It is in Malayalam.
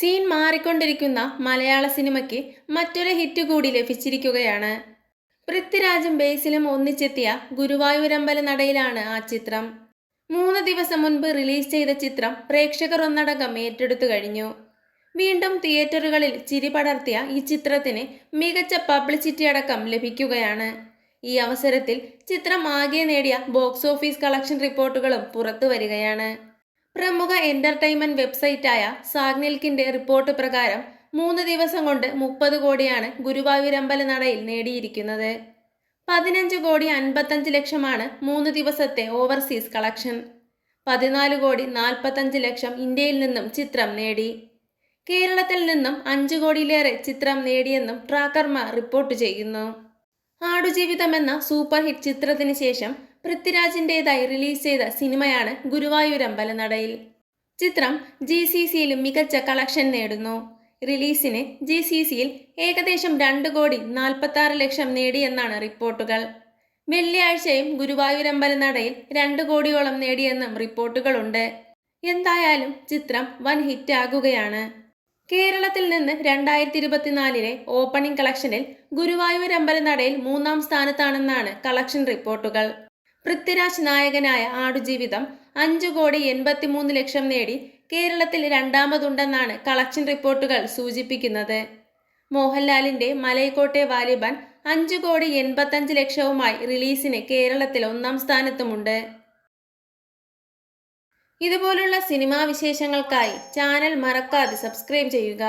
സീൻ മാറിക്കൊണ്ടിരിക്കുന്ന മലയാള സിനിമയ്ക്ക് മറ്റൊരു ഹിറ്റ് കൂടി ലഭിച്ചിരിക്കുകയാണ്. പൃഥ്വിരാജും ബേസിലും ഒന്നിച്ചെത്തിയ ഗുരുവായൂരമ്പല നടയിലാണ് ആ ചിത്രം. മൂന്ന് ദിവസം മുൻപ് റിലീസ് ചെയ്ത ചിത്രം പ്രേക്ഷകർ ഒന്നടങ്കം ഏറ്റെടുത്തു കഴിഞ്ഞു. വീണ്ടും തിയേറ്ററുകളിൽ ചിരി പടർത്തിയ ഈ ചിത്രത്തിന് മികച്ച പബ്ലിസിറ്റി അടക്കം ലഭിക്കുകയാണ്. ഈ അവസരത്തിൽ ചിത്രം ആകെ നേടിയ ബോക്സ് ഓഫീസ് കളക്ഷൻ റിപ്പോർട്ടുകളും പുറത്തു വരികയാണ്. പ്രമുഖ എന്റർടൈൻമെന്റ് വെബ്സൈറ്റായ സാഗ്നിൽക്കിന്റെ റിപ്പോർട്ട് പ്രകാരം മൂന്ന് ദിവസം കൊണ്ട് മുപ്പത് കോടിയാണ് ഗുരുവായൂരമ്പല നടയിൽ നേടിയിരിക്കുന്നത്. പതിനഞ്ച് കോടി അൻപത്തഞ്ച് ലക്ഷമാണ് മൂന്ന് ദിവസത്തെ ഓവർസീസ് കളക്ഷൻ പതിനാല് കോടി നാൽപ്പത്തഞ്ച് ലക്ഷം ഇന്ത്യയിൽ നിന്നും ചിത്രം നേടി. കേരളത്തിൽ നിന്നും അഞ്ച് കോടിയിലേറെ ചിത്രം നേടിയെന്നും ട്രാക്കർമാർ റിപ്പോർട്ട് ചെയ്യുന്നു. ആടുജീവിതം എന്ന സൂപ്പർ ഹിറ്റ് ചിത്രത്തിന് ശേഷം പൃഥ്വിരാജിന്റെതായി റിലീസ് ചെയ്ത സിനിമയാണ് ഗുരുവായൂർ അമ്പലനടയിൽ. ചിത്രം ജി സി സിയിലും മികച്ച കളക്ഷൻ നേടുന്നു. റിലീസിന് ജി സി സിയിൽ ഏകദേശം രണ്ട് കോടി നാൽപ്പത്തി ആറ് ലക്ഷം നേടിയെന്നാണ് റിപ്പോർട്ടുകൾ. വെള്ളിയാഴ്ചയും ഗുരുവായൂരമ്പല നടയിൽ രണ്ട് കോടിയോളം നേടിയെന്നും റിപ്പോർട്ടുകളുണ്ട്. എന്തായാലും ചിത്രം വൻ ഹിറ്റ് ആകുകയാണ് കേരളത്തിൽ നിന്ന് രണ്ടായിരത്തി ഇരുപത്തിനാലിലെ ഓപ്പണിംഗ് കളക്ഷനിൽ ഗുരുവായൂർ അമ്പലനടയിൽ മൂന്നാം സ്ഥാനത്താണെന്നാണ് കളക്ഷൻ റിപ്പോർട്ടുകൾ. പൃഥ്വിരാജ് നായകനായ ആടുജീവിതം അഞ്ചു കോടി എൺപത്തിമൂന്ന് ലക്ഷം നേടി കേരളത്തിൽ രണ്ടാമതുണ്ടെന്നാണ് കളക്ഷൻ റിപ്പോർട്ടുകൾ സൂചിപ്പിക്കുന്നത്. മോഹൻലാലിന്റെ മലൈക്കോട്ടെ വാലിബൻ അഞ്ചു കോടി എൺപത്തഞ്ച് ലക്ഷവുമായി റിലീസിന് കേരളത്തിൽ ഒന്നാം സ്ഥാനത്തുമുണ്ട്. ഇതുപോലുള്ള സിനിമാ വിശേഷങ്ങൾക്കായി ചാനൽ മറക്കാതെ സബ്സ്ക്രൈബ് ചെയ്യുക.